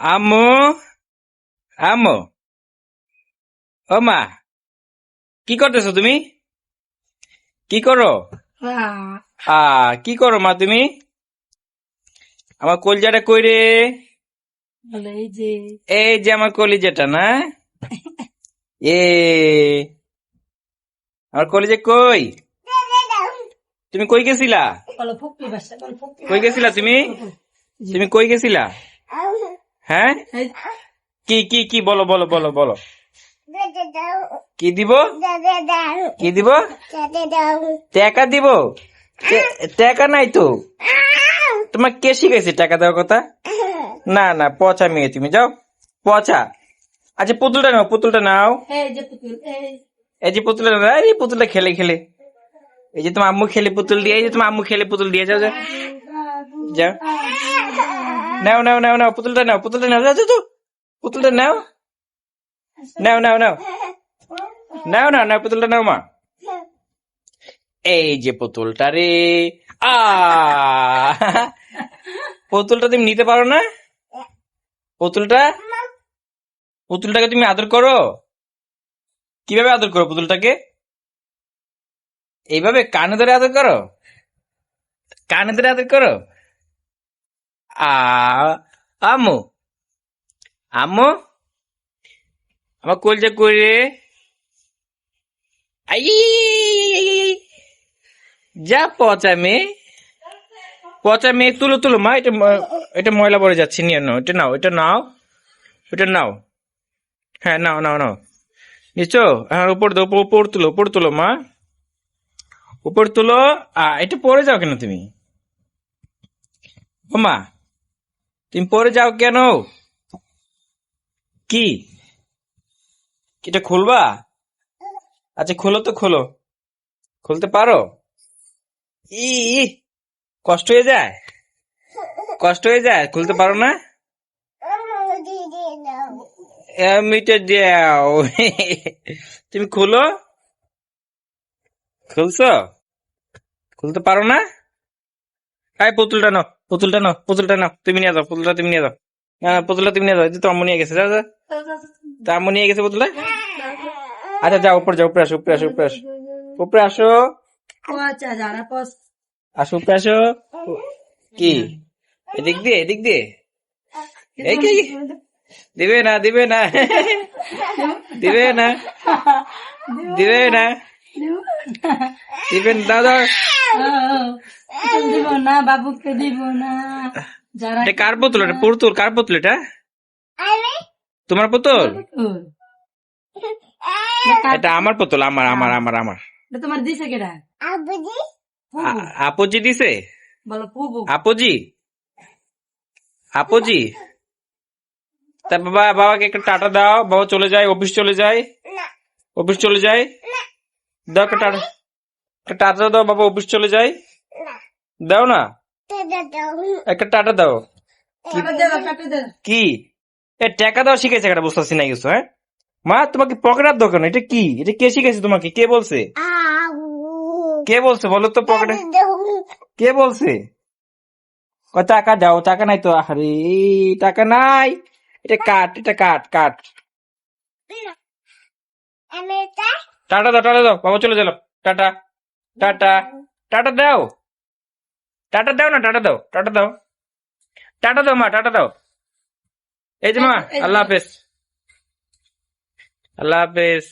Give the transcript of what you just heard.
আম্মু আম্মু ও মা কি করতেছো তুমি? কি করো? আ। কি করো মা তুমি? আমার কলজাটা কই রে? এই যে। আমার কলিজাটা না? এ। আমার কলিজা কই? তুমি কই গেছিলা? কই গেছিলা তুমি? তুমি কই গেছিলা? হ্যাঁ? কি কি কি বলো বলো বলো বলো। কি দিব? কি দিব? টাকা দিব? টাকা নাই তো? তোমার কে শিখাইছে টাকা দেওয়ার কথা? না না পচা মেয়ে তুমি যাও। পচা। আচ্ছা পুতুলটা নাও পুতুলটা নাও। এই যে পুতুল এই। এই যে পুতুলটা নাও এই পুতুলটা খেলে খেলে। এই যে তোমার আম্মু খেলে পুতুল দিয়ে এই যে তোমার আম্মু খেলে পুতুল দিয়ে যাও যাও। যাও। নাও নাও নাও নাও পুতুলটা নাও পুতুলটা নাও যাও, যাও পুতুলটা নাও। নাও নাও নাও। নাও নাও নাও পুতুলটা নাও মা। এই যে পুতুলটা রে। আ। পুতুলটা তুমি নিতে পারো না? পুতুলটা? পুতুলটাকে তুমি আদর করো? কীভাবে আদর করো পুতুলটাকে? এইভাবে কানে ধরে আদর করো? কানে ধরে আদর করো? আম্মু আম্মু আমার কলজা কই রে আই যা পচা মেয়ে পচা মেয়ে তুলো তুলো, মা, এটা এটা ময়লা পড়ে যাচ্ছে, নিয়ে নাও, এটা নাও এটা নাও এটা নাও। হ্যাঁ নাও নাও নাও। নিচো হ্যাঁ উপর দো, উপর তুলো উপর তুলো, মা। উপর তুলো এটা পরে যাও কেন তুমি? ও মা। তুমি পরে যাও কেন? কি? এটা খুলবা? আচ্ছা খোলো তো, খোলো। খুলতে পারো? ই কষ্ট হয়ে যায়? কষ্ট হয়ে যায়? খুলতে পারো না? মিটে দাও তুমি খুলো? খুলছো? খুলতে পারো না? আয় পুতুলটা নাও পুতুলটা নাও পুতুলটা নাও তুমি নিয়ে যাও পুতুলটা তুমি নিয়ে যাও না না, পুতুলটা তুমি নিয়ে যাও এই তো আম্মু নিয়ে গেছে যাও যাও তা আম্মু নিয়ে গেছে পুতুলটা আচ্ছা যাও উপরে যাও উপরে আসো উপরে আসো উপরে আসো উপরে আসো আচ্ছা যারা পস আসো উপরে আসো কি এদিক দিয়ে এদিক দিয়ে এই কি দিবে না দিবে না দিবে না দিবে না দিবেন দাদা দিব না বাবুকে দিব না। যারা এটা কার পুতুল এটা? পুতুল কার পুতুল এটা? তোমার পুতুল? এটা আমার পুতুল আমার আমার আমার আমার। এটা তোমার দিছে কেডা? আপুজি দিছে? বলো পুবু। আপুজি? আপুজি? তা বাবা বাবাকে একটা টাটা দাও। বাবা চলে যায় অফিস চলে যায়। অফিস চলে যায়। দাও একটা টাটা। একটা টাটা দাও বাবা অফিস চলে যায়। দাও না। একটা টাটা দাও। কি? এ টাকা দাও শিখেছে একটা বুঝতেছি না কিছু হ্যাঁ? মা তোমাকে পকেটার দোকান এটা কি? এটা কে শিখেছে তোমাকে? কে বলছে? কে বলছে? বলো তো পকেটে। কে বলছে? ও টাকা দাও টাকা নাই তো? আরে টাকা নাই। এটা কাট এটা কাট কাট। টাটা দাও টাটা দাও। বাবা চলে গেল। টাটা টাটা টাটা দাও। টাটা দাও না টাটা দাও টাটা দাও টাটা দাও মা টাটা দাও এই যে মা আল্লাহ হাফেজ আল্লাহ হাফেজ